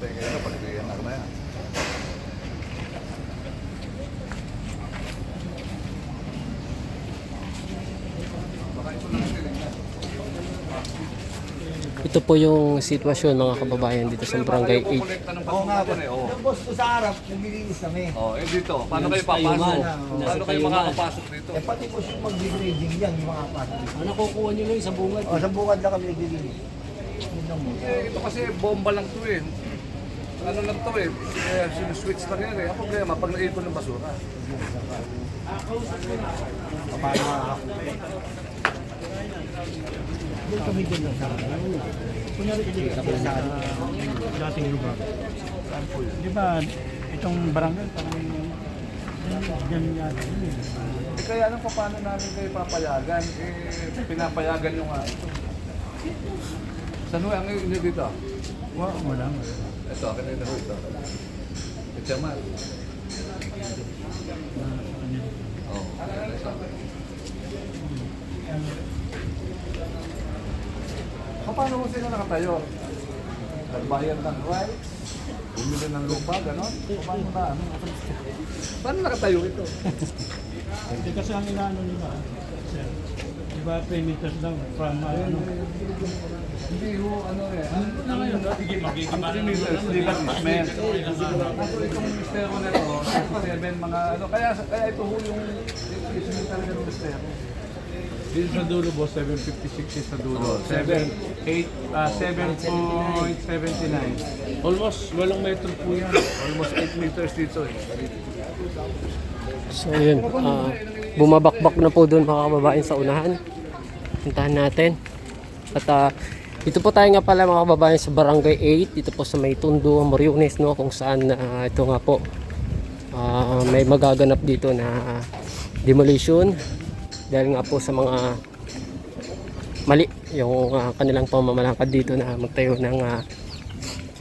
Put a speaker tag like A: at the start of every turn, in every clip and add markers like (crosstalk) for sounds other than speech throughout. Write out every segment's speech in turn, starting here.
A: na yan. Baka ito
B: po yung sitwasyon mga kababayan dito sa Barangay 8.
A: Kukolekta ng
C: Oo nga po.
A: eh, oo.
C: Yung boss ko sa harap, naglilinis kami.
A: Oh, eh dito, paano kayo papasok? Paano kayo makakapasok dito?
C: Eh pati po yung mag-grading yan, yung mga kapatid.
B: Ano kukuha nyo lang sa bungad?
C: O, sa bukad lang kami naglilinis. Yun lang mo.
A: Eh, ito kasi bomba lang to eh. Ano lang to eh, eh sinuswitch lang yan eh. Ang problema, pag naipon ng basura.
C: Paano makakakuha? Doon kami din lang sa akin. Kunyari kasi kami sa
D: dating lugar. Di ba, itong barangay, parang dyan yata eh.
A: Kaya ano pa paano namin kayo papayagan? Eh, pinapayagan nyo nga ito. Saan ang inyo dito?
D: Wala, wala.
A: Ito, akin na ho ito. Ito man. Oh, Paano ho sila nakatayo? Nagbayad ng rights? Bumili ng lupa, gano'n? Paano na? Ano? Paano nakatayo ito? (laughs)
D: Hindi kasi ang inaano nila, sir. Di ba, 3 meters lang from ano.
A: Hindi ho, ano eh. Ang
D: Na ngayon, no? Sige, magiging
A: Ang 3 meters, legal easement. Kaso itong mistero na ito, 67 mga ano, kaya, kaya ito ho yung easement talaga ng mistero.
D: Dito sa dulo, boss, 756 is sa dulo. 7, 8, ah, 7.79. Almost, walang metro po yan.
A: Almost 8 meters dito eh.
B: So yun, ah, bumabakbak na po doon mga kababayan sa unahan. Puntahan natin. At ah, dito po tayo nga pala mga kababayan sa Barangay 8, dito po sa may Tundo, Moriones, no, kung saan ah, ito nga po ah, may magaganap dito na demolition dahil nga po sa mga mali yung ah, kanilang pamamalakad dito na magtayo ng ah,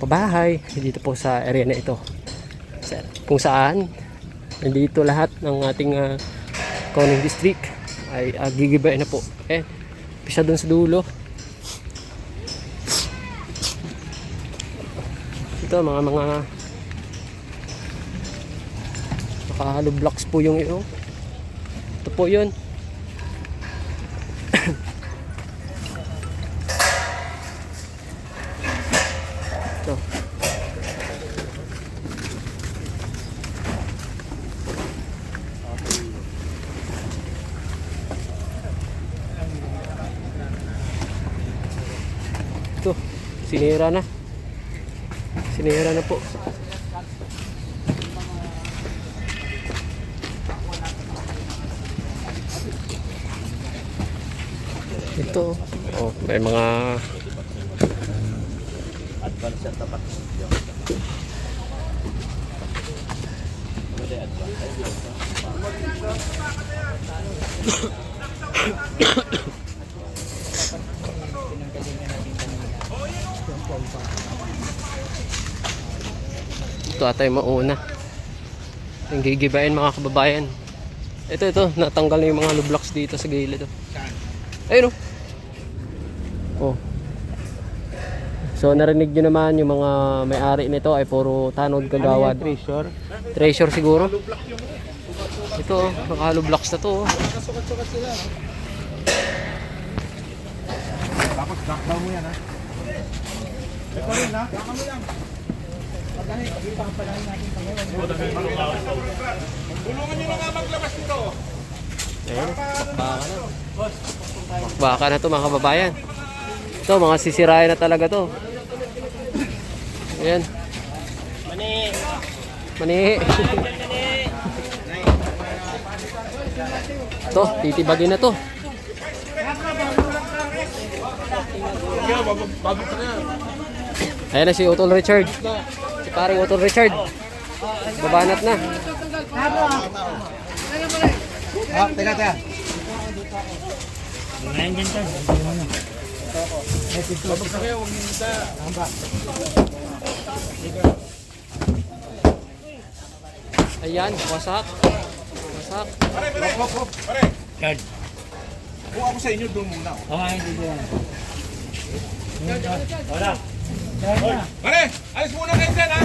B: pabahay dito po sa area na ito kung saan nandito lahat ng ating uh, Coning District. Ay uh, gigibain na po. Eh pisa doon sa dulo. Ito mga mga nakahalo blocks po yung ito ito po yun ito ito sinira na. Sinira na po. Ito. Oh may mga ito atay mauna yung gigibain mga kababayan ito ito natanggal na yung mga hollow blocks dito sa gilid oh. ayun oh. oh so narinig nyo naman yung mga may-ari nito ay puro tanod kagawad
D: Treasure.
B: treasure siguro ito oh, mga hollow blocks na to oh.
C: Tapos lockdown mo yan ha. Ito rin ha. Baka mo lang. Pagkani, pagkipapalahin natin pangalan.
B: Baka na to mga kababayan. Ito mga sisirayan na talaga to. Ayan. Mani. Mani. (laughs) to, titibagin na to. Ayan na si Utol Richard. Si paring Utol Richard. Babanat na.
C: Ah, teka, teka.
B: Ayan, wasak. Wasak.
C: Kung ako sa inyo, doon muna.
D: Ah, hindi ko. Wala.
A: Pare, alis muna kayo dyan ha!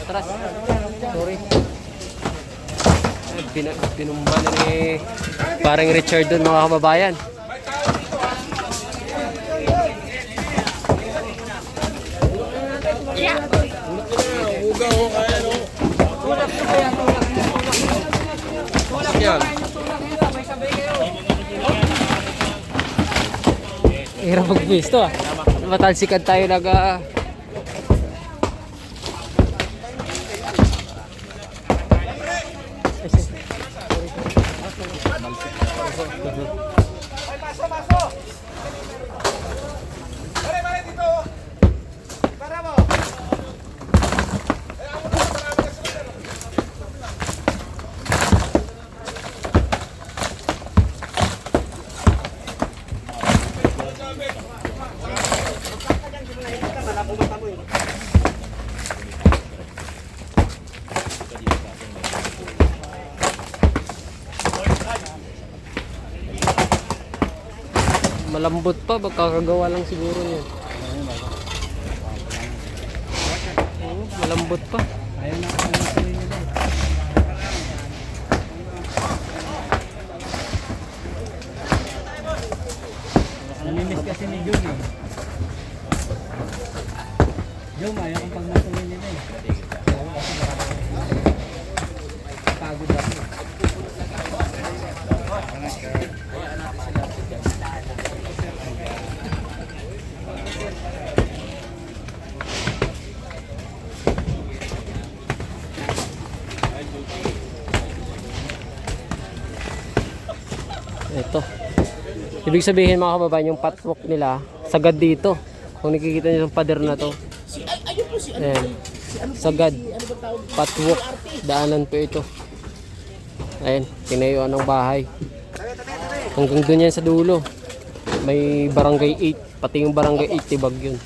B: Atras. Sorry. Bin binumba na ni parang Richard doon mga kababayan. Hirap mag-quiz to ah. Matalsikan tayo nag ah, malambot pa, magkakagawa lang siguro yan. Oo, malambot pa.
C: Ayaw na ako ng sarili kasi ni Jun eh. Jun, ayaw kong pagmatuloy nila eh.
B: Ibig sabihin mga kababayan, yung patwalk nila, sagad dito. Kung nakikita niyo yung pader na to. Ayan. Sagad. Patwalk. Daanan po ito. Ayan, tinayuan ng bahay. Hanggang doon yan sa dulo. May barangay 8. Pati yung barangay 8, tibag yun.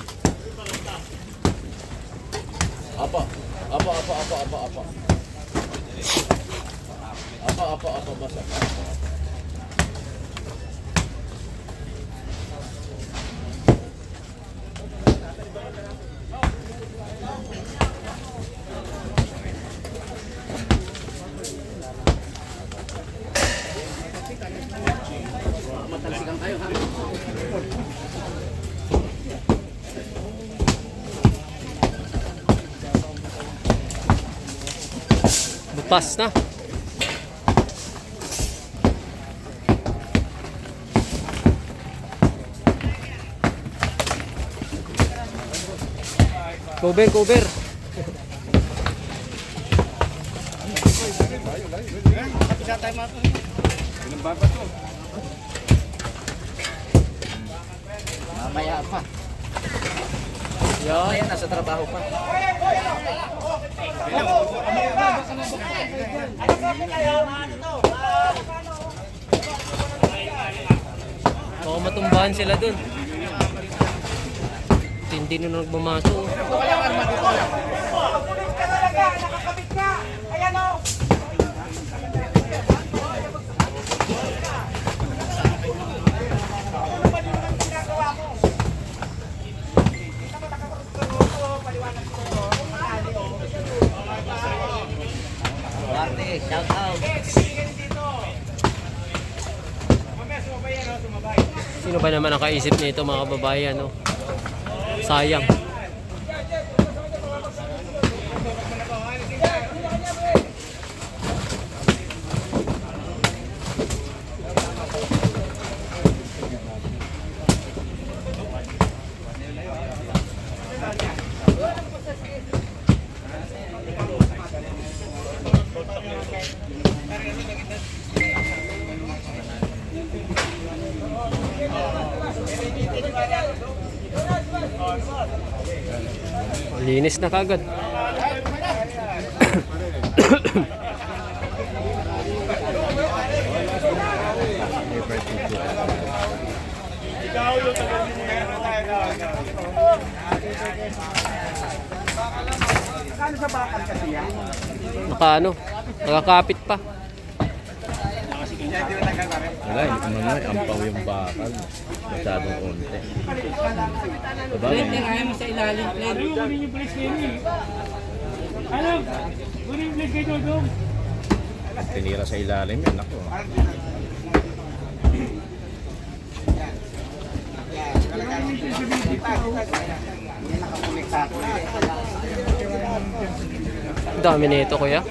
B: Butas na. Cover, cover.
C: Mamaya pa.
B: Yan.
C: Ayan, nasa trabaho pa.
B: Baka matumbahan sila dun. Tindi na nagmamaso. oh.
C: Marty, shout out.
B: Sino ba naman nakaisip nito mga kababayan, no? Sayang. Linis na kagad. Naka ano, nakakapit pa.
E: Wala, hindi ko man ampaw yung bakal. Masyadong konti. Diba?
B: mo sa ilalim,
D: Ano yung yung place kayo eh? Ano? Kunin yung place kayo doon.
E: Tinira sa ilalim yun. Ako.
B: Ang dami nito kuya.